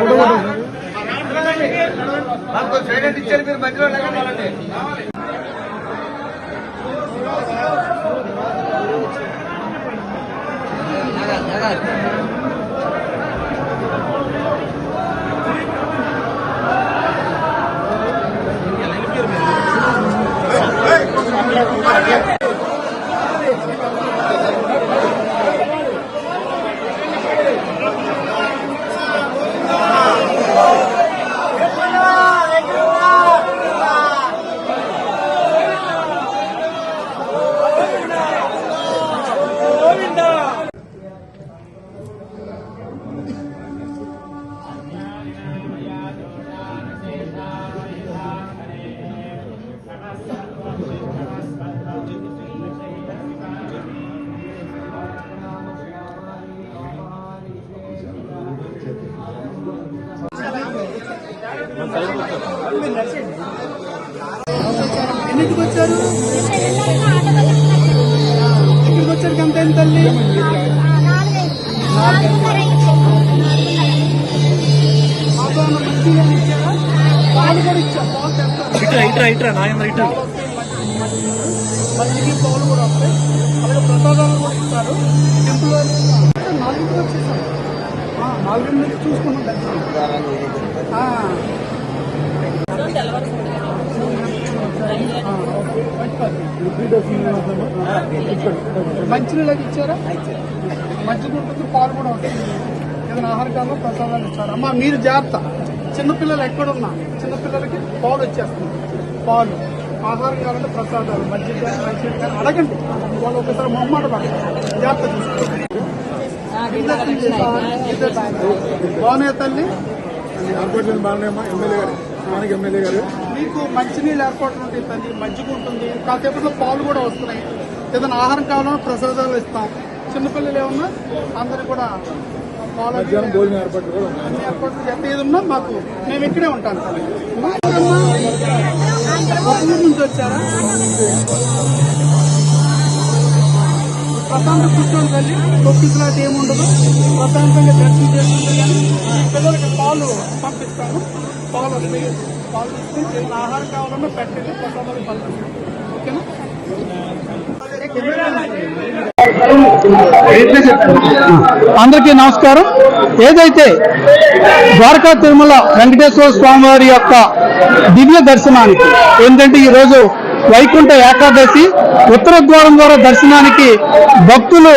రెండమ్మా రెండమ్మా రావాలి చూస్తున్నాడు ఒకసారి ఎన్నింటికి వచ్చారు ఎక్కడికి వచ్చారు గంట తల్లి పాలు కూడా ఇచ్చారు ఇట్రా ఇట్రా నాయన ఇట్రా మజ్జిగ పాలు కూడా వస్తాయి అలాగే ప్రసాదాలు కూడా ఇస్తారు టెంపుల్ నాలుగింటికి వచ్చేసాం ఆ, నాలుగింటికి చూసుకున్నాం దర్శనం మంచినీళ్ళకి ఇచ్చారా? మజ్జిగ ఉంటుంది పాలు కూడా ఉంటుంది. ఏదైనా ఆహారకాల్లో ప్రసాదాలు ఇచ్చారు అమ్మా మీరు జాగ్రత్త. చిన్నపిల్లలు ఎక్కడున్నా చిన్నపిల్లలకి పాలు వచ్చేస్తుంది. పాలు. ఆహారం కావాలంటే ప్రసాదాలు మంచి కానీ అడగండి. వాళ్ళు ఒకసారి మొహమాట పడతారు జాగ్రత్త చూసుకోండి. బాగున్నాయి తల్లి? ఏర్పాట్లు బాగున్నాయమ్మా. ఎమ్మెల్యే గారు. స్థానిక ఎమ్మెల్యే గారు. మీకు మంచినీళ్ళు ఏర్పాట్లు ఉంటాయి తల్లి మజ్జిగ ఉంటుంది. కాసేపట్లో పాలు కూడా వస్తున్నాయి. ఏదైనా ఆహారం కావాలన్నా ప్రసాదాలు ఇస్తాం. చిన్నపిల్లలు ఏమన్నా అందరికి కూడా పాలు అవి మధ్యాహ్నం భోజనం ఏర్పాట్లు కూడా ఉన్నాయి? అన్ని ఏర్పాట్లు ఎంత ఏది ఉన్నా మాకు మేము ఇక్కడే ఉంటాం. నుంచి వచ్చారా? ప్రశాంత కూర్చొని తల్లి. తొక్కిసలాట ఏముండదు. ప్రశాంతంగా దర్శనం చేసుకుంటే కానీ పిల్లలకి పాలు పంపిస్తాను. పాలు వస్తాయి పాలు ఇస్తే ఏదైనా ఆహారం కావాలన్నా పెట్టండి ప్రసాదాలు పంపిస్తాం ఓకేనా? అందరికీ నమస్కారం. ఏదైతే ద్వారకా తిరుమల వెంకటేశ్వర స్వామి వారి యొక్క దివ్య దర్శనానికి ఏంటంటే ఈరోజు వైకుంఠ ఏకాదశి ఉత్తర ద్వారం ద్వారా దర్శనానికి భక్తులు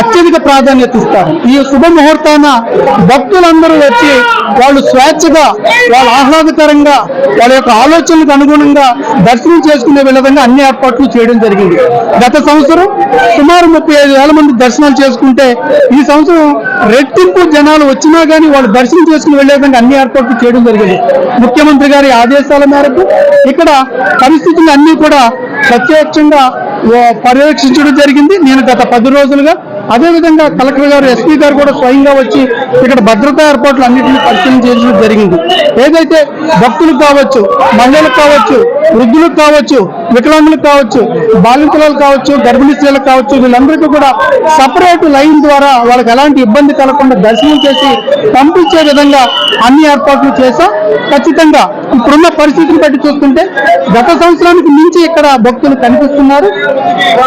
అత్యధిక ప్రాధాన్యత ఇస్తారు. ఈ శుభ ముహూర్తాన భక్తులందరూ వచ్చి వాళ్ళు స్వేచ్ఛగా వాళ్ళ ఆహ్లాదకరంగా వాళ్ళ యొక్క ఆలోచనలకు అనుగుణంగా దర్శనం చేసుకునే విధంగా అన్ని ఏర్పాట్లు చేయడం జరిగింది. గత సంవత్సరం సుమారు ముప్పై ఐదు వేల మంది దర్శనాలు చేసుకుంటే ఈ సంవత్సరం రెట్టింపు జనాలు వచ్చినా కానీ వాళ్ళు దర్శనం చేసుకుని వెళ్ళే విధంగా అన్ని ఏర్పాట్లు చేయడం జరిగింది. ముఖ్యమంత్రి గారి ఆదేశాల మేరకు ఇక్కడ పరిస్థితులు అన్ని కూడా ప్రత్యక్షంగా ఓ పర్యవేక్షించడం జరిగింది. నేను గత పది రోజులుగా అదేవిధంగా కలెక్టర్ గారు ఎస్పీ గారు కూడా స్వయంగా వచ్చి ఇక్కడ భద్రతా ఏర్పాట్లు అన్నింటినీ పరిశీలన చేయడం జరిగింది. ఏదైతే భక్తులకు కావచ్చు మహిళలకు కావచ్చు వృద్ధులకు కావచ్చు వికలాంగులకు కావచ్చు బాలింతలకు కావచ్చు గర్భిణీ స్త్రీలకు కావచ్చు వీళ్ళందరికీ కూడా సపరేట్ లైన్ ద్వారా వాళ్ళకి ఎలాంటి ఇబ్బంది కలగకుండా దర్శనం చేసి పంపించే విధంగా అన్ని ఏర్పాట్లు చేశాం. ఖచ్చితంగా ఇప్పుడున్న పరిస్థితిని బట్టి చూస్తుంటే గత సంవత్సరానికి మించి ఇక్కడ భక్తులు కనిపిస్తున్నారు.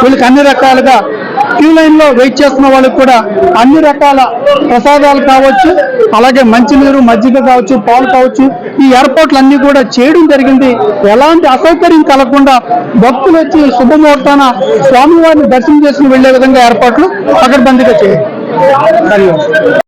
వీళ్ళకి అన్ని రకాలుగా క్యూ లైన్లో వెయిట్ చేస్తున్న వాళ్ళకి కూడా అన్ని రకాల ప్రసాదాలు కావచ్చు అలాగే మంచినీరు మజ్జిగ కావచ్చు పాలు కావచ్చు ఈ ఏర్పాట్లు అన్ని కూడా చేయడం జరిగింది. ఎలాంటి అసౌకర్యం కలగకుండా భక్తులు వచ్చి శుభముహూర్తాన స్వామివారిని దర్శనం చేసుకుని వెళ్ళే విధంగా ఏర్పాట్లు పకడ్బందీగా చేయాలి ధన్యవాదాలు.